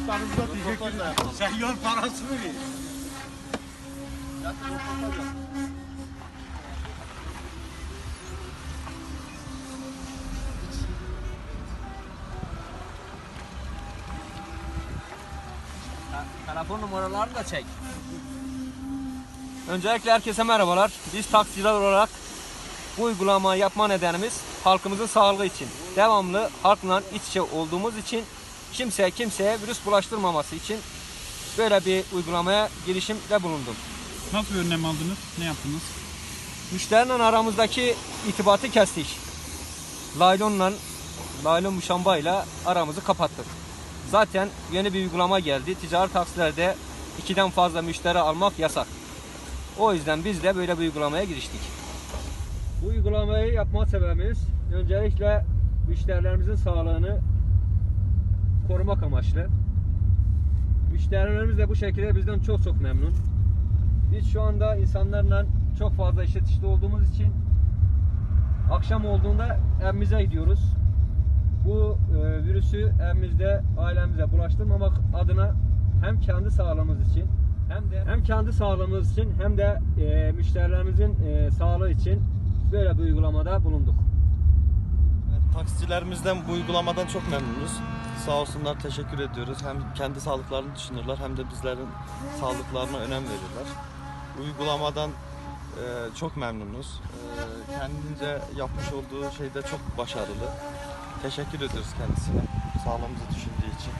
Ustanızda teşekkürler. Sen yol parasını ver. Telefon numaralarını da çek. Öncelikle herkese merhabalar. Biz taksiciler olarak bu uygulamayı yapma nedenimiz halkımızın sağlığı için. Devamlı halkla iç içe olduğumuz için kimseye kimseye virüs bulaştırmaması için böyle bir uygulamaya girişimde bulundum. Nasıl bir önlem aldınız? Ne yaptınız? Müşteriyle aramızdaki itibatı kestik. Laylonla, laylon muşambayla aramızı kapattık. Zaten yeni bir uygulama geldi. Ticari taksilerde ikiden fazla müşteri almak yasak. O yüzden biz de böyle bir uygulamaya giriştik. Bu uygulamayı yapma sebebimiz öncelikle müşterilerimizin sağlığını korumak amaçlı. Müşterilerimiz de bu şekilde bizden çok çok memnun. Biz şu anda insanlarla çok fazla işe dışta olduğumuz için akşam olduğunda evimize gidiyoruz. Bu e, virüsü evimizde ailemize bulaştırmamak adına hem kendi sağlığımız için hem de hem kendi sağlığımız için hem de e, müşterilerimizin e, sağlığı için böyle bir uygulamada bulunduk. Taksicilerimizden bu uygulamadan çok memnunuz. Sağ olsunlar teşekkür ediyoruz. Hem kendi sağlıklarını düşünürler hem de bizlerin sağlıklarına önem verirler. Uygulamadan e, çok memnunuz. E, kendince yapmış olduğu şeyde çok başarılı. Teşekkür ediyoruz kendisine. Sağlığımızı düşündüğü için.